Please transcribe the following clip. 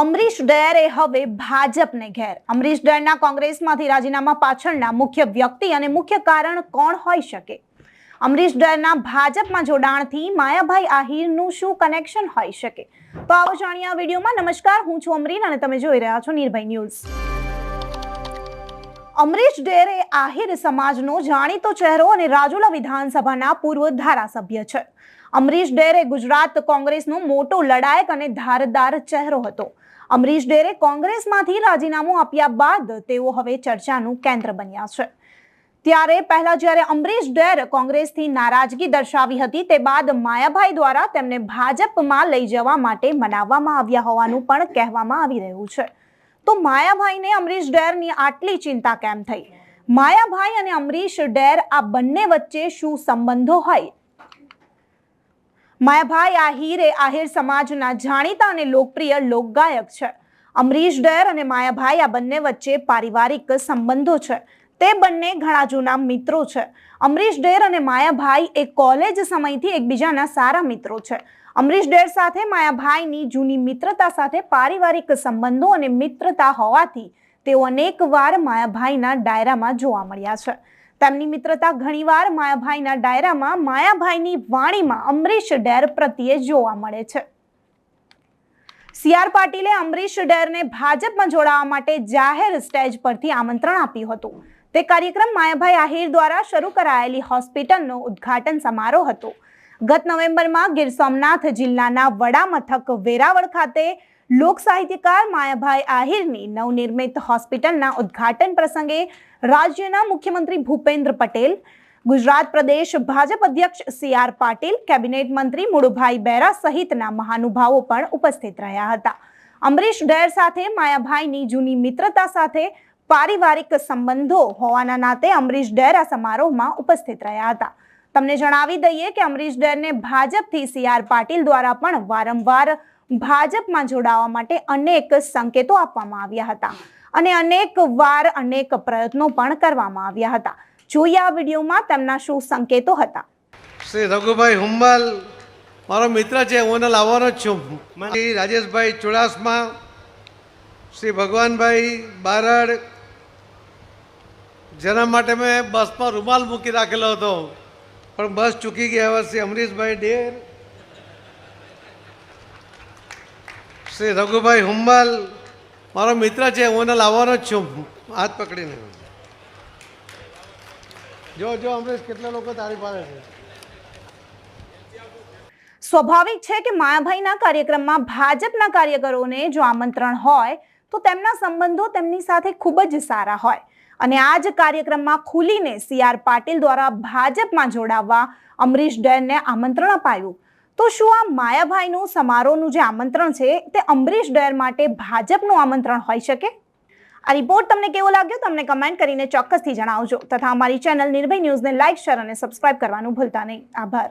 અમરીશ ડેરે હવે ભાજપને ઘેર. અમરીશ ડેરના કોંગ્રેસમાંથી રાજીનામા પાછળના મુખ્ય વ્યક્તિ અને મુખ્ય કારણ કોણ હોઈ શકે? અમરીશ ડેરના ભાજપમાં જોડાણથી માયાભાઈ આહિરનું શું કનેક્શન હોઈ શકે? તો આવો જાણીએ આ વિડીયોમાં. નમસ્કાર, હું છું અમરીન અને તમે જોઈ રહ્યા છો નિર્ભય ન્યૂઝ. અમરીશ ડેરે આહિર સમાજનો જાણીતો ચહેરો અને રાજુલા વિધાનસભાના પૂર્વ ધારાસભ્ય છે. અમરીશ ડેરે ગુજરાત કોંગ્રેસનો મોટો લડાયક અને ધારદાર ચહેરો હતો. અમરીશ ડેરે કોંગ્રેસમાંથી રાજીનામું આપ્યા બાદ તેઓ હવે ચર્ચાનું કેન્દ્ર બન્યા છે. ત્યારે પહેલા જ્યારે અમરીશ ડેર કોંગ્રેસથી નારાજગી દર્શાવી હતી, તે બાદ માયાભાઈ દ્વારા તેમને ભાજપમાં લઈ જવા માટે મનાવવામાં આવ્યા હોવાનું પણ કહેવામાં આવી રહ્યું છે. તો માયાભાઈને અમરીશ ડેરની આટલી ચિંતા કેમ થઈ? માયાભાઈ અને અમરીશ ડેર આ બંને વચ્ચે શું સંબંધો હોય? માયાભાઈ આહિર એ આહિર સમાજના જાણીતા અને લોકપ્રિય લોકગાયક છે. અમરીશ ડેર અને માયાભાઈ આ બંને વચ્ચે પારિવારિક સંબંધો છે. તે બંને ઘણા જૂના મિત્રો છે. અમરીશ ડેર અને માયાભાઈ એ કોલેજ સમયથી એકબીજાના સારા મિત્રો છે. અમરીશ ડેર સાથે માયાભાઈની જૂની મિત્રતા સાથે પારિવારિક સંબંધો અને મિત્રતા હોવાથી તેઓ અનેકવાર માયાભાઈના ડાયરામાં જોવા મળ્યા છે. તેમની મિત્રતા ઘણીવાર માયાભાઈના ડાયરામાં, માયાભાઈની વાણીમાં અમરીશ ડેર પ્રત્યે જોવા મળે છે. સીઆર પાટીલે અમરીશ ડેરને ભાજપમાં જોડાવા માટે જાહેર સ્ટેજ પરથી આમંત્રણ આપ્યું હતું. તે કાર્યક્રમ માયાભાઈ આહિર દ્વારા શરૂ કરાયેલી હોસ્પિટલનો ઉદ્ઘાટન સમારોહ હતો. ગત નવેમ્બરમાં ગીર સોમનાથ જિલ્લાના વડા મથક વેરાવળ ખાતે લોક સાહિત્યકાર માયાભાઈ આહિરની નવનિર્મિત હોસ્પિટલના ઉદ્ઘાટન પ્રસંગે રાજ્યના મુખ્યમંત્રી ભૂપેન્દ્ર પટેલ, ગુજરાત પ્રદેશ ભાજપ અધ્યક્ષ સી આર પાટીલ, કેબિનેટ મંત્રી મુળુભાઈ બેરા સહિતના મહાનુભાવો પણ ઉપસ્થિત રહ્યા હતા. અમરીશ ડેર સાથે માયાભાઈની જૂની મિત્રતા સાથે પારિવારિક સંબંધો હોવાના નાતે અમરીશ ડેર આ સમારોહમાં ઉપસ્થિત રહ્યા હતા. તમને જણાવી દઈએ કે અમરીશ ડેરને ભાજપથી સી આર પાટીલ દ્વારા પણ વારંવાર ભાજપમાં જોડાવા માટે અનેક સંકેતો આપવામાં આવ્યા હતા અને અનેક વાર અનેક પ્રયત્નો પણ કરવામાં આવ્યા હતા. જોઈએ આ વિડીયોમાં તેમના શું સંકેતો હતા. શ્રી રઘુભાઈ હુંબાલ મારો મિત્ર છે હું એને લાવવાનો જ છું. શ્રી રાજેશભાઈ ચુડાસમા શ્રી ભગવાનભાઈ બારડ જેના માટે મેં બસમાં રૂમાલ મૂકી રાખેલો હતો. પણ બસ ચૂકી ગયા હવે શ્રી અમરીશભાઈ ડેર શ્રી રઘુભાઈ હુંબલ, મારો મિત્ર છે, હું લાવવાનો જ છું, હાથ પકડીને. જો જો, અમરેશ, કેટલા લોકો તારી પાસે છે? સ્વાભાવિક છે કે માયાભાઈના કાર્યક્રમમાં ભાજપના કાર્યકરોને જો આમંત્રણ હોય, તો તેમના સંબંધો તેમની સાથે ખૂબ જ સારા હોય. અને આ જ કાર્યક્રમમાં ખુલીને સી આર પાટીલ દ્વારા ભાજપમાં જોડાવવા અમરીશ ડેરને આમંત્રણ અપાયું. તો શું આ માયાભાઈનું સમારોહનું જે આમંત્રણ છે તે અમરીશ ડેર માટે ભાજપનું આમંત્રણ હોઈ શકે? આ રિપોર્ટ તમને કેવો લાગ્યો? તમને કમેન્ટ કરીને ચોક્કસથી જણાવજો. તથા અમારી ચેનલ નિર્ભય ન્યૂઝને લાઇક શેર અને સબસ્ક્રાઇબ કરવાનું ભૂલતા નહીં. આભાર.